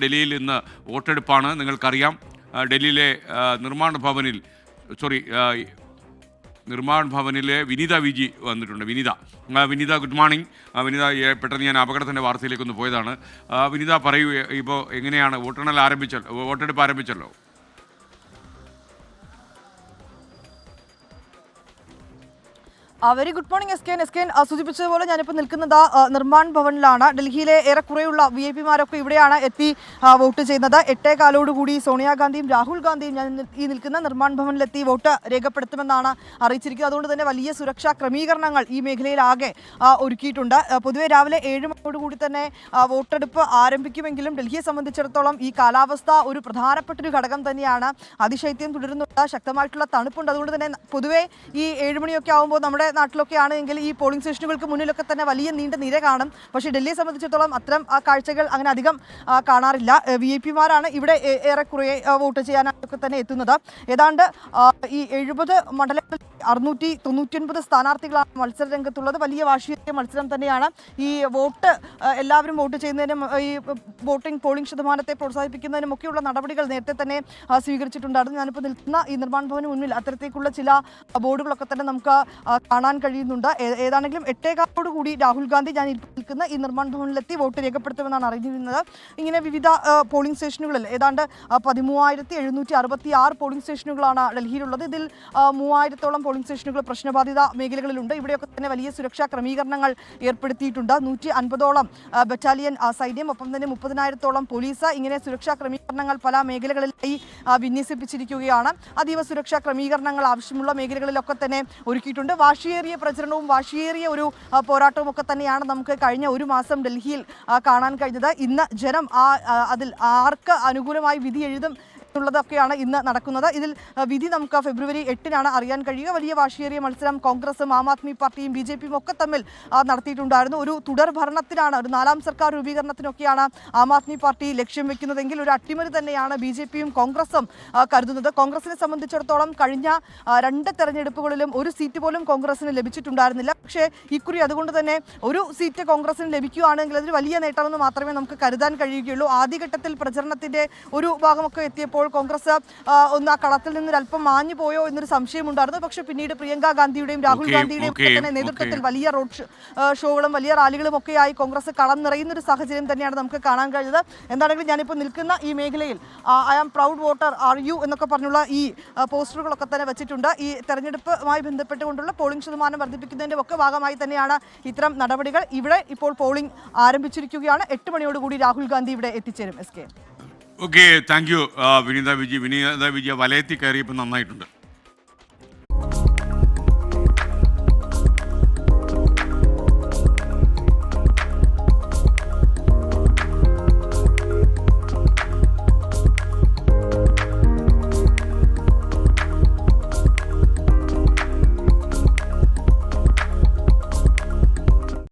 ഡൽഹിയിൽ ഇന്ന് വോട്ടെടുപ്പാണ്. നിങ്ങൾക്കറിയാം ഡൽഹിയിലെ നിർമ്മാണ ഭവനിൽ സോറി നിർമ്മാണ ഭവനിലെ വിനീത വിജി വന്നിട്ടുണ്ട്. വിനീത. Vinitha good morning. വിനിത പെട്ടെന്ന് ഞാൻ അപകടത്തിന്റെ വാർത്തയിലേക്കൊന്ന് പോയതാണ്. വിനീത പറയൂ ഇപ്പോൾ എങ്ങനെയാണ് വോട്ടെണ്ണൽ ആരംഭിച്ചല്ലോ വോട്ടെടുപ്പ് ആരംഭിച്ചല്ലോ? Very good morning S K S K സൂചിപ്പിച്ചതുപോലെ ഞാനിപ്പോൾ നിൽക്കുന്നത് നിർമ്മാൺ ഭവനിലാണ്. ഡൽഹിയിലെ ഏറെക്കുറെയുള്ള വി ഐ പിമാരൊക്കെ ഇവിടെയാണ് എത്തി വോട്ട് ചെയ്യുന്നത്. എട്ടേ കാലോടുകൂടി സോണിയാഗാന്ധിയും രാഹുൽ ഗാന്ധിയും ഞാൻ ഈ നിൽക്കുന്ന നിർമ്മാൺ ഭവനിലെത്തി വോട്ട് രേഖപ്പെടുത്തുമെന്നാണ് അറിയിച്ചിരിക്കുന്നത്. അതുകൊണ്ട് തന്നെ വലിയ സുരക്ഷാ ക്രമീകരണങ്ങൾ ഈ മേഖലയിലാകെ ഒരുക്കിയിട്ടുണ്ട്. പൊതുവെ രാവിലെ ഏഴ് മണിയോടുകൂടി തന്നെ വോട്ടെടുപ്പ് ആരംഭിക്കുമെങ്കിലും ഡൽഹിയെ സംബന്ധിച്ചിടത്തോളം ഈ കാലാവസ്ഥ ഒരു പ്രധാനപ്പെട്ട ഒരു ഘടകം തന്നെയാണ്. അതിശൈത്യം തുടരുന്നുണ്ട് ശക്തമായിട്ടുള്ള തണുപ്പുണ്ട്. അതുകൊണ്ട് തന്നെ പൊതുവെ ഈ ഏഴ് മണിയൊക്കെ ആകുമ്പോൾ നമ്മുടെ നാട്ടിലൊക്കെ എങ്കിൽ ഈ പോളിംഗ് സ്റ്റേഷനുകൾക്ക് മുന്നിലൊക്കെ തന്നെ വലിയ നീണ്ട നിര കാണും. പക്ഷേ ഡൽഹിയെ സംബന്ധിച്ചിടത്തോളം അത്തരം കാഴ്ചകൾ അങ്ങനെ അധികം കാണാറില്ല. വി ഐ പിമാരാണ് ഇവിടെ ഏറെക്കുറെ വോട്ട് ചെയ്യാനൊക്കെ തന്നെ എത്തുന്നത്. ഏതാണ്ട് ഈ എഴുപത് മണ്ഡലങ്ങളിൽ അറുന്നൂറ്റി തൊണ്ണൂറ്റിയൊൻപത് സ്ഥാനാർത്ഥികളാണ് മത്സര രംഗത്തുള്ളത് വലിയ വാശിയേറിയ മത്സരം തന്നെയാണ്. ഈ വോട്ട് എല്ലാവരും വോട്ട് ചെയ്യുന്നതിനും ഈ വോട്ടിംഗ് പോളിംഗ് ശതമാനത്തെ പ്രോത്സാഹിപ്പിക്കുന്നതിനും ഒക്കെയുള്ള നടപടികൾ നേരത്തെ തന്നെ സ്വീകരിച്ചിട്ടുണ്ടായിരുന്നു. ഞാനിപ്പോൾ നിൽക്കുന്ന ഈ നിർമ്മാണ ഭവന് മുന്നിൽ അത്തരത്തേക്കുള്ള ചില ബോർഡുകളൊക്കെ തന്നെ നമുക്ക് കാണാൻ കഴിയുന്നുണ്ട്. ഏതാണെങ്കിലും എട്ടേകാലോട് കൂടി രാഹുൽ ഗാന്ധി ഞാൻ നിൽക്കുന്ന ഈ നിർമ്മാണ ഭവനിലെത്തി വോട്ട് രേഖപ്പെടുത്തുമെന്നാണ് അറിഞ്ഞിരുന്നത്. ഇങ്ങനെ വിവിധ പോളിംഗ് സ്റ്റേഷനുകളിൽ ഏതാണ്ട് പതിമൂവായിരത്തി എഴുന്നൂറ്റി അറുപത്തി ആറ് പോളിംഗ് സ്റ്റേഷനുകളാണ് ഡൽഹിയിലുള്ളത്. ഇതിൽ മൂവായിരത്തോളം പോളിംഗ് സ്റ്റേഷനുകൾ പ്രശ്നബാധിത മേഖലകളിലുണ്ട്. ഇവിടെയൊക്കെ തന്നെ വലിയ സുരക്ഷാ ക്രമീകരണങ്ങൾ ഏർപ്പെടുത്തിയിട്ടുണ്ട്. നൂറ്റി അൻപതോളം ബറ്റാലിയൻ സൈന്യം ഒപ്പം തന്നെ മുപ്പതിനായിരത്തോളം പോലീസ് ഇങ്ങനെ സുരക്ഷാ ക്രമീകരണങ്ങൾ പല മേഖലകളിലായി വിന്യസിപ്പിച്ചിരിക്കുകയാണ്. അതീവ സുരക്ഷാ ക്രമീകരണങ്ങൾ ആവശ്യമുള്ള മേഖലകളിലൊക്കെ തന്നെ ഒരുക്കിയിട്ടുണ്ട്. വാശിയേറിയ പ്രചരണവും വാശിയേറിയ ഒരു പോരാട്ടവും ഒക്കെ തന്നെയാണ് നമുക്ക് കഴിഞ്ഞ ഒരു മാസം ഡൽഹിയിൽ കാണാൻ കഴിഞ്ഞത്. ഇന്ന് ജനം ആ, അതിൽ ആർക്ക് അനുകൂലമായി വിധി എഴുതും എന്നുള്ളതൊക്കെയാണ് ഇന്ന് നടക്കുന്നത്. ഇതിൽ വിധി നമുക്ക് ഫെബ്രുവരി എട്ടിനാണ് അറിയാൻ കഴിയുക. വലിയ വാശിയേറിയ മത്സരം കോൺഗ്രസും ആം ആദ്മി പാർട്ടിയും ബി ജെ പിയും ഒക്കെ തമ്മിൽ നടത്തിയിട്ടുണ്ടായിരുന്നു. ഒരു തുടർ ഭരണത്തിനാണ് ഒരു നാലാം സർക്കാർ രൂപീകരണത്തിനൊക്കെയാണ് ആം ആദ്മി പാർട്ടി ലക്ഷ്യം വെക്കുന്നതെങ്കിൽ ഒരു അട്ടിമറി തന്നെയാണ് ബി ജെ പിയും കോൺഗ്രസും കരുതുന്നത്. കോൺഗ്രസിനെ സംബന്ധിച്ചിടത്തോളം കഴിഞ്ഞ രണ്ട് തെരഞ്ഞെടുപ്പുകളിലും ഒരു സീറ്റ് പോലും കോൺഗ്രസിന് ലഭിച്ചിട്ടുണ്ടായിരുന്നില്ല. പക്ഷേ ഇക്കുറി അതുകൊണ്ട് തന്നെ ഒരു സീറ്റ് കോൺഗ്രസിന് ലഭിക്കുകയാണെങ്കിൽ അതൊരു വലിയ നേട്ടമെന്ന് മാത്രമേ നമുക്ക് കരുതാൻ കഴിയുകയുള്ളൂ. ആദ്യഘട്ടത്തിൽ പ്രചരണത്തിന്റെ ഒരു ഭാഗമൊക്കെ എത്തിയപ്പോൾ കോൺഗ്രസ് ആ, ഒന്ന് ആ കളത്തിൽ നിന്ന് അല്പം മാഞ്ഞു പോയോ എന്നൊരു സംശയമുണ്ടായിരുന്നു. പക്ഷേ പിന്നീട് പ്രിയങ്ക ഗാന്ധിയുടെയും രാഹുൽ ഗാന്ധിയുടെയും ഒക്കെ തന്നെ നേതൃത്വത്തിൽ വലിയ റോഡ് ഷോകളും വലിയ റാലികളും ഒക്കെയായി കോൺഗ്രസ് കളം നിറയുന്ന ഒരു സാഹചര്യം തന്നെയാണ് നമുക്ക് കാണാൻ കഴിഞ്ഞത് എന്താണെങ്കിലും ഞാനിപ്പോൾ നിൽക്കുന്ന ഈ മേഖലയിൽ I am proud voter are you എന്നൊക്കെ പറഞ്ഞുള്ള ഈ പോസ്റ്ററുകളൊക്കെ തന്നെ വെച്ചിട്ടുണ്ട്. ഈ തെരഞ്ഞെടുപ്പുമായി ബന്ധപ്പെട്ടുകൊണ്ടുള്ള പോളിംഗ് ശതമാനം വർദ്ധിപ്പിക്കുന്നതിന്റെ ഒക്കെ ഭാഗമായി തന്നെയാണ് ഇത്തരം നടപടികൾ. ഇവിടെ ഇപ്പോൾ പോളിംഗ് ആരംഭിച്ചിരിക്കുകയാണ്. എട്ട് മണിയോടുകൂടി രാഹുൽ ഗാന്ധി ഇവിടെ എത്തിച്ചേരും. S K. Okay thank you Vineetha Viji Vineetha വിജയ വലയത്തിൽ കയറിയപ്പോൾ നന്നായിട്ടുണ്ട്.